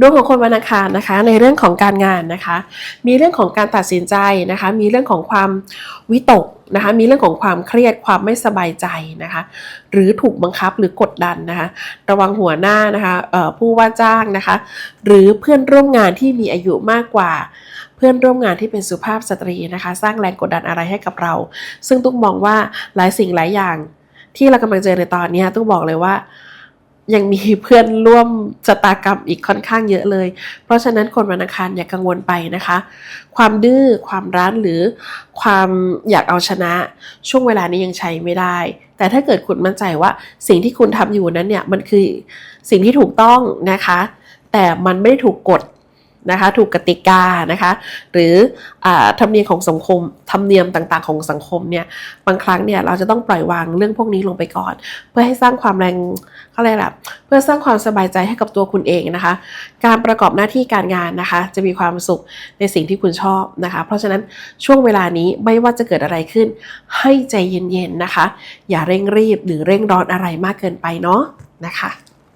ดวงของคนวันอังคารนะคะ ในเรื่องของการงานนะคะ มีเรื่องของการตัดสินใจนะคะ มีเรื่องของความวิตกนะคะ มีเรื่องของความเครียดความไม่สบายใจนะคะ หรือถูกบังคับหรือกดดันนะคะ ระวังหัวหน้านะคะผู้ว่าจ้างนะคะ หรือเพื่อนร่วมงานที่มีอายุมากกว่าเพื่อนร่วมงานที่เป็นสุภาพสตรีนะคะ สร้างแรงกดดันอะไรให้กับเรา ซึ่งตุ๊กมองว่าหลายสิ่งหลายอย่างที่เรากำลังเจอในตอนนี้ตุ๊กบอกเลยว่า ยังมีเพื่อนร่วมชะตากรรมอีกค่อนข้างเยอะเลย เพราะฉะนั้นคนวันอังคารอย่ากังวลไปนะคะ ความดื้อความร้านหรือความอยากเอาชนะ ช่วงเวลานี้ยังใช้ไม่ได้ แต่ถ้าเกิดคุณมั่นใจว่าสิ่งที่คุณทำอยู่นั้นเนี่ยมันคือสิ่งที่ถูกต้องนะคะ แต่มันไม่ได้ถูกกด นะคะ ถูกกติกานะคะ หรืออธรรมเนียมของสังคมธรรมเนียมต่างๆ ของสังคมเนี่ยบางครั้งเนี่ยเราจะต้องปล่อยวางเรื่องพวกนี้ลงไปก่อน เพื่อให้สร้างความแรงเขาเรียกอะไรล่ะเพื่อสร้างความสบายใจให้กับตัวคุณเองนะคะ การประกอบหน้าที่การงานนะคะ จะมีความสุขในสิ่งที่คุณชอบนะคะ เพราะฉะนั้นช่วงเวลานี้ไม่ว่าจะเกิดอะไรขึ้น ให้ใจเย็นๆนะคะ อย่าเร่งรีบหรือเร่งร้อนอะไรมากเกินไปเนาะนะคะ